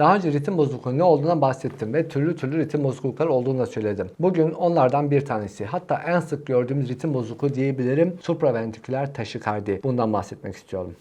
Daha önce ritim bozukluğu ne olduğundan bahsettim ve türlü türlü ritim bozuklukları olduğunu da söyledim. Bugün onlardan bir tanesi hatta en sık gördüğümüz ritim bozukluğu diyebilirim supraventriküler taşikardi. Bundan bahsetmek istiyorum.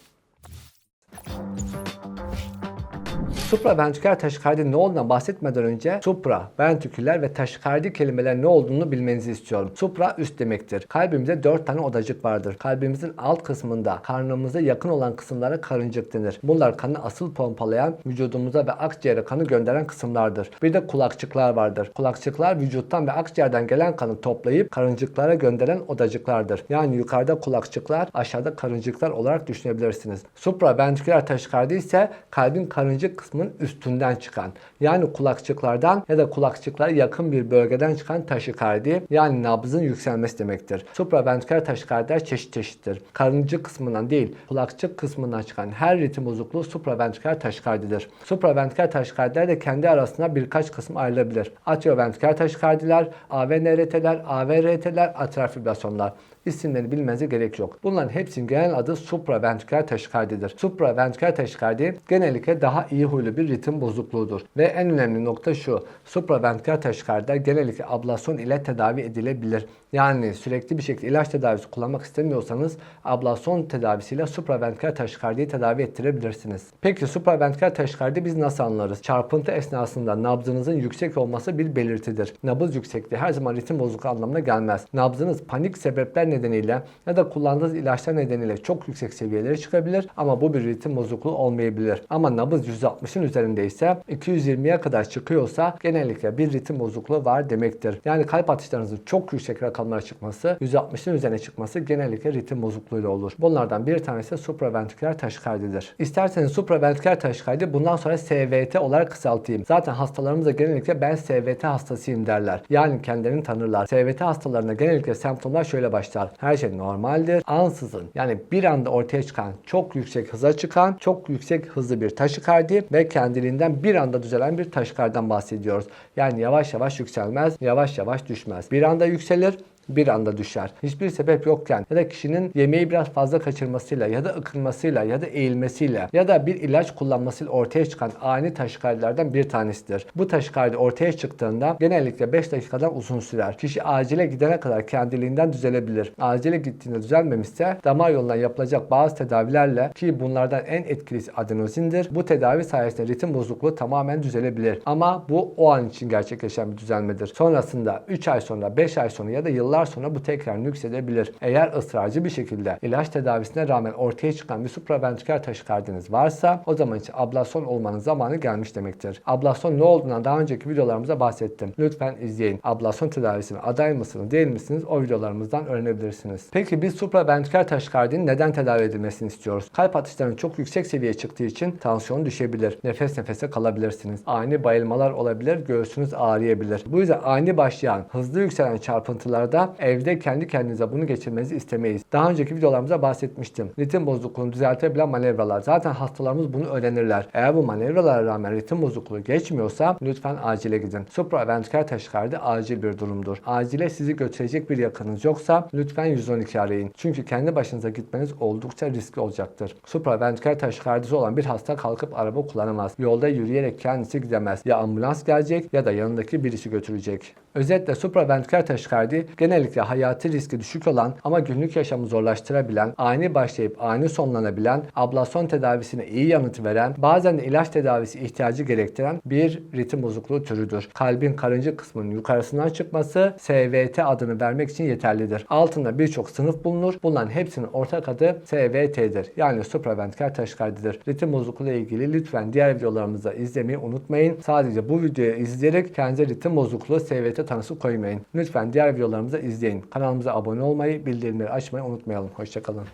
Supraventriküler taşikardi ne olduğundan bahsetmeden önce supra, ventriküler ve taşikardi kelimeler ne olduğunu bilmenizi istiyorum. Supra üst demektir. Kalbimizde 4 tane odacık vardır. Kalbimizin alt kısmında karnımıza yakın olan kısımlara karıncık denir. Bunlar kanı asıl pompalayan, vücudumuza ve akciğere kanı gönderen kısımlardır. Bir de kulakçıklar vardır. Kulakçıklar vücuttan ve akciğerden gelen kanı toplayıp karıncıklara gönderen odacıklardır. Yani yukarıda kulakçıklar, aşağıda karıncıklar olarak düşünebilirsiniz. Supraventriküler taşikardi ise kalbin karıncık kısmının üstünden çıkan yani kulakçıklardan ya da kulakçıklara yakın bir bölgeden çıkan taşikardi yani nabzın yükselmesi demektir. Supraventriküler taşikardiler çeşit çeşittir. Karıncık kısmından değil kulakçık kısmından çıkan her ritim bozukluğu supraventriküler taşikardidir. Supraventriküler taşikardiler de kendi arasında birkaç kısım ayrılabilir. Atrioventriküler taşikardiler, AVNRT'ler, AVRT'ler, atrial fibrilasyonlar. İsimlerini bilmenize gerek yok. Bunların hepsinin genel adı supraventriküler taşikardidir. Supraventriküler taşikardi genellikle daha iyi huylu bir ritim bozukluğudur. Ve en önemli nokta şu. Supraventriküler taşikardiler genellikle ablasyon ile tedavi edilebilir. Yani sürekli bir şekilde ilaç tedavisi kullanmak istemiyorsanız ablasyon tedavisiyle supraventriküler taşikardiyi tedavi ettirebilirsiniz. Peki supraventriküler taşikardi biz nasıl anlarız? Çarpıntı esnasında nabzınızın yüksek olması bir belirtidir. Nabız yüksekliği her zaman ritim bozukluğu anlamına gelmez. Nabzınız panik sebepler nedeniyle ya da kullandığınız ilaçlar nedeniyle çok yüksek seviyelere çıkabilir ama bu bir ritim bozukluğu olmayabilir. Ama nabız 160'ın üzerindeyse 220'ye kadar çıkıyorsa genellikle bir ritim bozukluğu var demektir. Yani kalp atışlarınızın çok yüksek rakamlara çıkması, 160'ın üzerine çıkması genellikle ritim bozukluğuyla olur. Bunlardan bir tanesi supraventriküler taşikardidir. İsterseniz supraventriküler taşikardi bundan sonra SVT olarak kısaltayım. Zaten hastalarımız da genellikle ben SVT hastasıyım derler. Yani kendilerini tanırlar. SVT hastalarında genellikle semptomlar şöyle başlar. Her şey normaldir. Ansızın yani bir anda ortaya çıkan çok yüksek hıza çıkan çok yüksek hızlı bir taşikardi ve kendiliğinden bir anda düzelen bir taşikardiden bahsediyoruz. Yani yavaş yavaş yükselmez, yavaş yavaş düşmez. Bir anda yükselir, bir anda düşer. Hiçbir sebep yokken ya da kişinin yemeği biraz fazla kaçırmasıyla ya da ıkınmasıyla ya da eğilmesiyle ya da bir ilaç kullanmasıyla ortaya çıkan ani taşikardilerden bir tanesidir. Bu taşikardi ortaya çıktığında genellikle 5 dakikadan uzun sürer. Kişi acile gidene kadar kendiliğinden düzelebilir. Acile gittiğinde düzelmemişse damar yolundan yapılacak bazı tedavilerle ki bunlardan en etkilisi adenozindir. Bu tedavi sayesinde ritim bozukluğu tamamen düzelebilir. Ama bu o an için gerçekleşen bir düzelmedir. Sonrasında 3 ay sonra, 5 ay sonra ya da yıllar sonra bu tekrar nüksedebilir. Eğer ısrarcı bir şekilde ilaç tedavisine rağmen ortaya çıkan bir supraventriküler taşikardiniz varsa o zaman için ablasyon olmanın zamanı gelmiş demektir. Ablasyon ne olduğuna daha önceki videolarımızda bahsettim. Lütfen izleyin. Ablasyon tedavisine aday mısınız değil misiniz o videolarımızdan öğrenebilirsiniz. Peki biz supraventriküler taşikardinin neden tedavi edilmesini istiyoruz? Kalp atışlarının çok yüksek seviyeye çıktığı için tansiyon düşebilir. Nefes nefese kalabilirsiniz. Ani bayılmalar olabilir, göğsünüz ağrıyabilir. Bu yüzden ani başlayan, hızlı yükselen çarpıntılarda evde kendi kendinize bunu geçirmenizi istemeyiz. Daha önceki videolarımızda bahsetmiştim. Ritim bozukluğunu düzeltebilen manevralar. Zaten hastalarımız bunu öğrenirler. Eğer bu manevralara rağmen ritim bozukluğu geçmiyorsa lütfen acile gidin. Supraventriküler taşikardi acil bir durumdur. Acile sizi götürecek bir yakınınız yoksa lütfen 112 arayın. Çünkü kendi başınıza gitmeniz oldukça riskli olacaktır. Supraventriküler taşikardisi olan bir hasta kalkıp araba kullanamaz. Yolda yürüyerek kendisi gidemez. Ya ambulans gelecek ya da yanındaki birisi götürecek. Özetle supraventriküler taşikardi genellikle hayati riski düşük olan ama günlük yaşamı zorlaştırabilen, ani başlayıp ani sonlanabilen, ablasyon tedavisine iyi yanıt veren, bazen de ilaç tedavisi ihtiyacı gerektiren bir ritim bozukluğu türüdür. Kalbin karıncık kısmının yukarısından çıkması SVT adını vermek için yeterlidir. Altında birçok sınıf bulunur. Bunların hepsinin ortak adı SVT'dir. Yani supraventriküler taşikardidir. Ritim bozukluğu ile ilgili lütfen diğer videolarımızı izlemeyi unutmayın. Sadece bu videoyu izleyerek kendinize ritim bozukluğu SVT tanısı koymayın. Lütfen diğer videolarımızı izleyin. Kanalımıza abone olmayı, bildirimleri açmayı unutmayalım. Hoşçakalın.